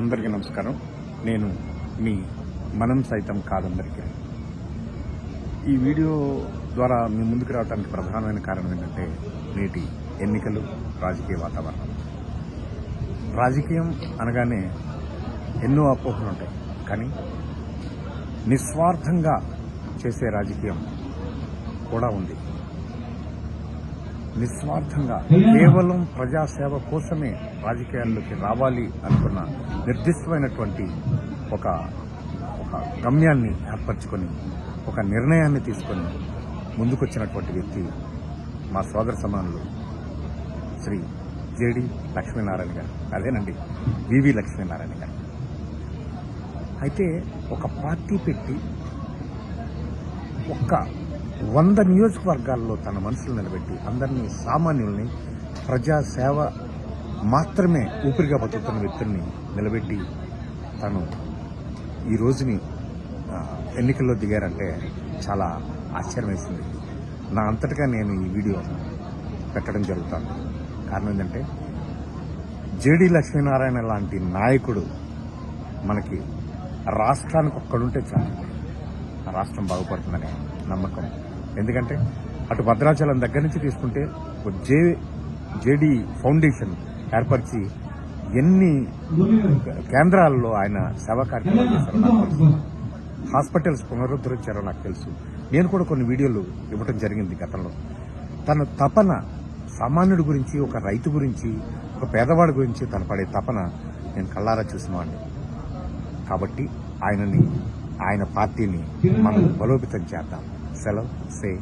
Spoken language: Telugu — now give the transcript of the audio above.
అందరికీ నమస్కారం. నేను మీ మనం సైతం కాదందరికీ. ఈ వీడియో ద్వారా మీ ముందుకు రావడానికి ప్రధానమైన కారణం ఏంటంటే నేటి ఎన్నికలు రాజకీయ వాతావరణం. రాజకీయం అనగానే ఎన్నో అపోహలు ఉంటాయి. కానీ నిస్వార్థంగా చేసే రాజకీయం కూడా ఉంది. నిస్వార్థంగా కేవలం ప్రజాసేవ కోసమే రాజకీయాల్లోకి రావాలి అనుకున్న నిర్దిష్టమైనటువంటి ఒక ఒక గమ్యాన్ని ఏర్పరచుకొని ఒక నిర్ణయాన్ని తీసుకొని ముందుకొచ్చినటువంటి వ్యక్తి మా సోదర సమానులు శ్రీ జేడి లక్ష్మీనారాయణ గారు. అదేనండి వివి లక్ష్మీనారాయణ గారు. అయితే ఒక పార్టీ పెట్టి ఒక్క వంద నియోజకవర్గాల్లో తన మనసులు నిలబెట్టి అందరినీ సామాన్యుల్ని ప్రజాసేవ మాత్రమే ఊపిరిగా బతుకుతున్న వ్యక్తుల్ని నిలబెట్టి తను ఈ రోజుని ఎన్నికల్లో దిగారంటే చాలా ఆశ్చర్యం వేసింది నా అంతటగా నేను ఈ వీడియో పెట్టడం జరుగుతాను. కారణం ఏంటంటే జేడి లక్ష్మీనారాయణ లాంటి నాయకుడు మనకి రాష్ట్రానికి ఒక్కడుంటే చాలు. రాష్ట్రం బాగుపడుతుందనే నమ్మకం. ఎందుకంటే అటు భద్రాచలం దగ్గర నుంచి తీసుకుంటే ఒక జే జేడి ఫౌండేషన్ ఏర్పరిచి ఎన్ని కేంద్రాల్లో ఆయన సేవా కార్యక్రమాలు చేశారో నాకు తెలుసు. హాస్పిటల్స్ పునరుద్ధరించారో నాకు తెలుసు. నేను కూడా కొన్ని వీడియోలు ఇవ్వడం జరిగింది గతంలో. తన తపన సామాన్యుడి గురించి ఒక రైతు గురించి ఒక పేదవాడి గురించి తన పడే తపన నేను కళ్ళారా చూసిన వాడిని కాబట్టి ఆయనని ఆయన పార్టీని మనం బలోపేతం చేద్దాం. Salud, sí.